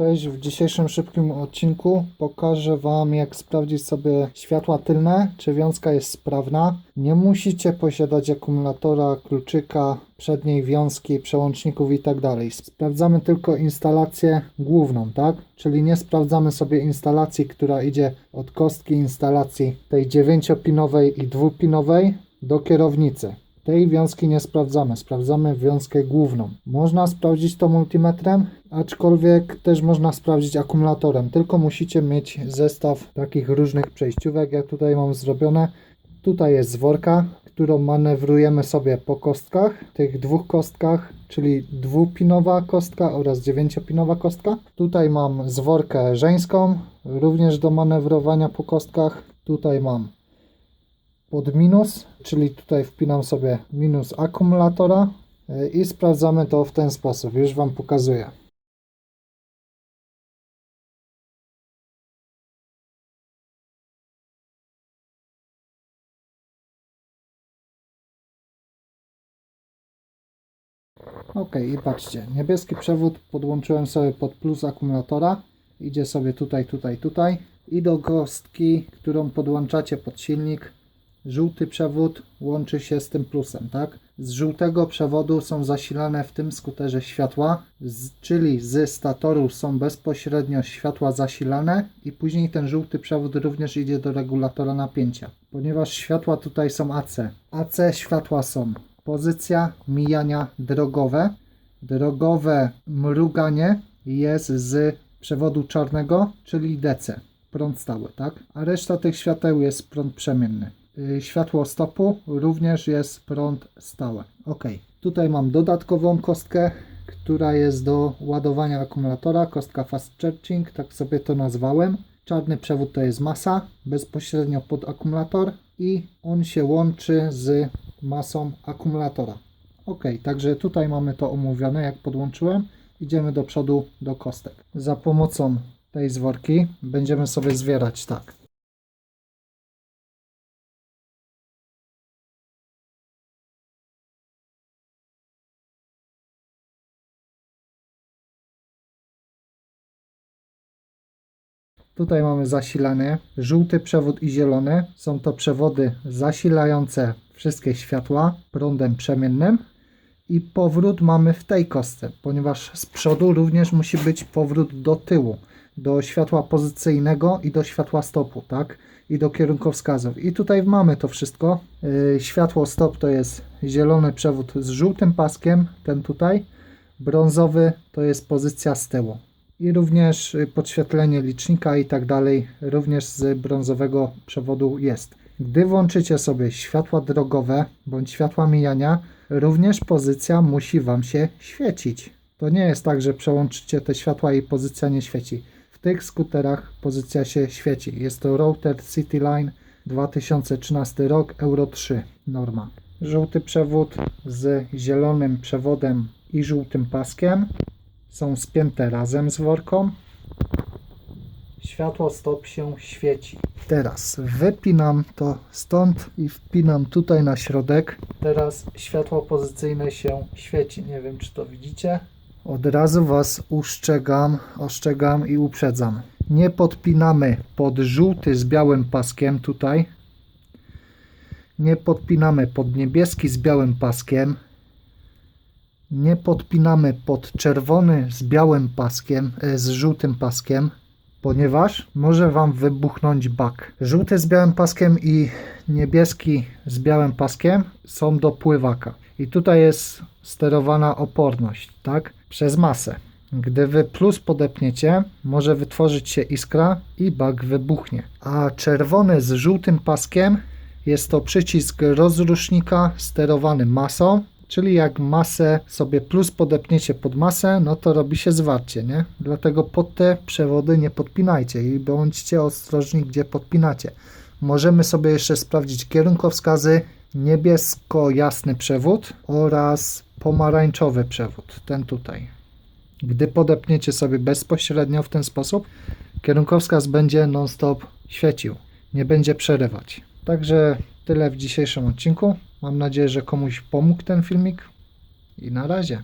Cześć, w dzisiejszym szybkim odcinku pokażę Wam jak sprawdzić sobie światła tylne, czy wiązka jest sprawna. Nie musicie posiadać akumulatora, kluczyka, przedniej wiązki, przełączników itd. Sprawdzamy tylko instalację główną, tak? Czyli nie sprawdzamy sobie instalacji, która idzie od kostki instalacji tej 9-pinowej i 2-pinowej do kierownicy. Tej wiązki nie sprawdzamy, sprawdzamy wiązkę główną. Można sprawdzić to multimetrem, aczkolwiek też można sprawdzić akumulatorem, tylko musicie mieć zestaw takich różnych przejściówek, jak tutaj mam zrobione. Tutaj jest zworka, którą manewrujemy sobie po kostkach, tych dwóch kostkach, czyli dwupinowa kostka oraz dziewięciopinowa kostka. Tutaj mam zworkę żeńską, również do manewrowania po kostkach. Tutaj mam pod minus, czyli tutaj wpinam sobie minus akumulatora y, i sprawdzamy to w ten sposób. Już Wam pokazuję. Ok, i patrzcie, niebieski przewód podłączyłem sobie pod plus akumulatora. Idzie sobie tutaj, tutaj, tutaj. I do kostki, którą podłączacie pod silnik, żółty przewód łączy się z tym plusem, tak? Z żółtego przewodu są zasilane w tym skuterze światła, z, czyli z statoru są bezpośrednio światła zasilane i później ten żółty przewód również idzie do regulatora napięcia. Ponieważ światła tutaj są AC. AC światła są pozycja mijania drogowe. Drogowe mruganie jest z przewodu czarnego, czyli DC, prąd stały, tak? A reszta tych świateł jest prąd przemienny. Yy, Światło stopu również jest prąd stałe. Ok. Tutaj mam dodatkową kostkę, która jest do ładowania akumulatora, kostka fast charging, tak sobie to nazwałem. Czarny przewód to jest masa, bezpośrednio pod akumulator i on się łączy z masą akumulatora. Ok, także tutaj mamy to omówione, jak podłączyłem. Idziemy do przodu do kostek. Za pomocą tej zworki będziemy sobie zwierać tak. Tutaj mamy zasilanie, żółty przewód i zielony. Są to przewody zasilające wszystkie światła prądem przemiennym. I powrót mamy w tej kostce, ponieważ z przodu również musi być powrót do tyłu, do światła pozycyjnego i do światła stopu, tak? I do kierunkowskazów. I tutaj mamy to wszystko. Yy, światło stop to jest zielony przewód z żółtym paskiem, ten tutaj. Brązowy to jest pozycja z tyłu i również y, podświetlenie licznika i tak dalej również z brązowego przewodu jest. Gdy włączycie sobie światła drogowe bądź światła mijania, również pozycja musi Wam się świecić. To nie jest tak, że przełączycie te światła i pozycja nie świeci. W tych skuterach pozycja się świeci. Jest to Router Cityline 2013 rok Euro 3 norma. Żółty przewód z zielonym przewodem i żółtym paskiem są spięte razem z worką. Światło stop się świeci. Teraz wypinam to stąd i wpinam tutaj na środek. Teraz światło pozycyjne się świeci. Nie wiem, czy to widzicie. Od razu Was uszczegam, ostrzegam i uprzedzam. Nie podpinamy pod żółty z białym paskiem tutaj. Nie podpinamy pod niebieski z białym paskiem nie podpinamy pod czerwony z białym paskiem, e, z żółtym paskiem, ponieważ może Wam wybuchnąć bak. Żółty z białym paskiem i niebieski z białym paskiem są do pływaka. I tutaj jest sterowana oporność, tak? Przez masę. Gdy Wy plus podepniecie, może wytworzyć się iskra i bak wybuchnie. A czerwony z żółtym paskiem jest to przycisk rozrusznika sterowany masą Czyli jak masę sobie plus podepniecie pod masę, no to robi się zwarcie, nie? Dlatego pod te przewody nie podpinajcie i bądźcie ostrożni, gdzie podpinacie. Możemy sobie jeszcze sprawdzić kierunkowskazy, niebiesko-jasny przewód oraz pomarańczowy przewód, ten tutaj. Gdy podepniecie sobie bezpośrednio w ten sposób, kierunkowskaz będzie non-stop świecił, nie będzie przerywać. Także tyle w dzisiejszym odcinku. Mam nadzieję, że komuś pomógł ten filmik i na razie.